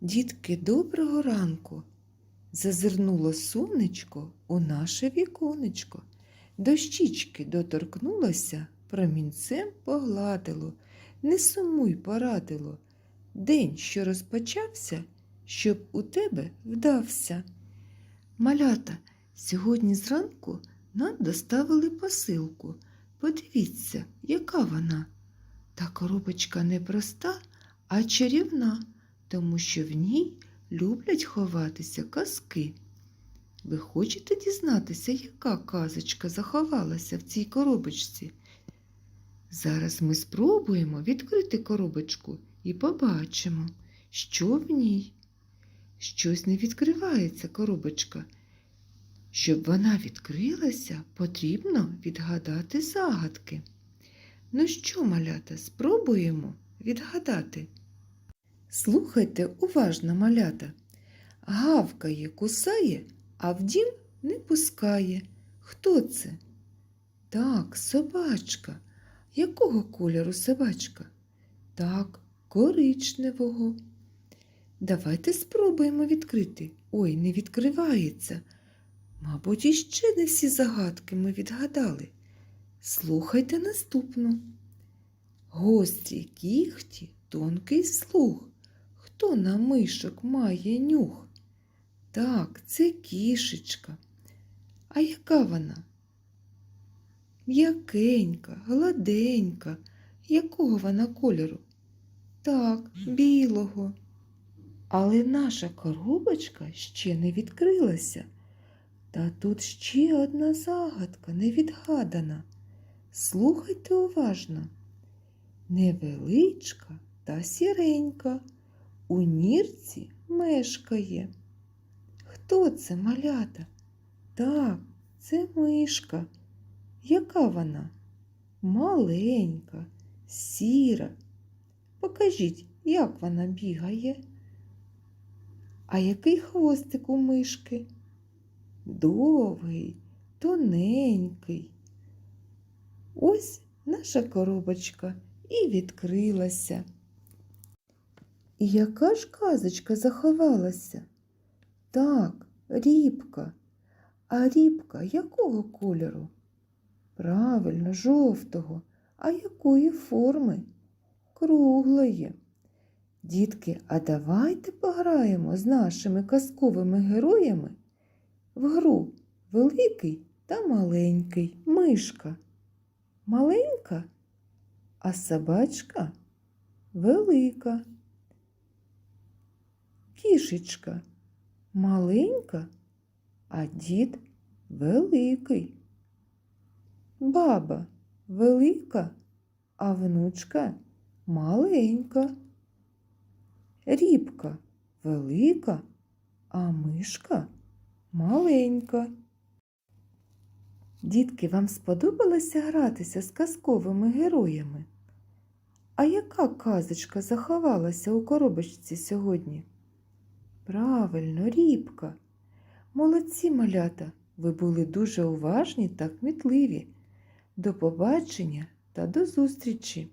Дітки, доброго ранку. Зазирнуло сонечко у наше віконечко. Дощічки доторкнулося, промінцем погладило, не сумуй порадило. День, що розпочався, щоб у тебе вдався. Малята, сьогодні зранку нам доставили посилку. Подивіться, яка вона. Та коробочка не проста, а чарівна, тому що в ній люблять ховатися казки. Ви хочете дізнатися, яка казочка заховалася в цій коробочці? Зараз ми спробуємо відкрити коробочку і побачимо, що в ній. Щось не відкривається коробочка. Щоб вона відкрилася, потрібно відгадати загадки. Ну що, малята, спробуємо відгадати. Слухайте уважно, малята. Гавкає, кусає, а в дім не пускає. Хто це? Так, собачка. Якого кольору собачка? Так, коричневого. Давайте спробуємо відкрити. Ой, не відкривається. Мабуть, іще не всі загадки ми відгадали. Слухайте наступну. Гострі кіхті, тонкий слух. Хто на мишок має нюх? Так, це кішечка. А яка вона? М'якенька, гладенька. Якого вона кольору? Так, білого. Але наша коробочка ще не відкрилася. Та тут ще одна загадка невідгадана. Слухайте уважно. Невеличка та сіренька у нірці мешкає. Хто це малята? Так, це мишка. Яка вона? Маленька, сіра. Покажіть, як вона бігає. А який хвостик у мишки? Довгий, тоненький. Ось наша коробочка і відкрилася. І яка ж казочка заховалася? Так, рібка. А рібка якого кольору? Правильно, жовтого. А якої форми? Круглої. Дітки, а давайте пограємо з нашими казковими героями в гру великий та маленький мишка. Маленька, а собачка велика. Кішечка маленька, а дід великий. Баба велика, а внучка маленька. Рібка велика, а мишка маленька. Дітки, вам сподобалося гратися з казковими героями? А яка казочка заховалася у коробочці сьогодні? Правильно, рібка. Молодці малята, ви були дуже уважні та кмітливі. До побачення та до зустрічі!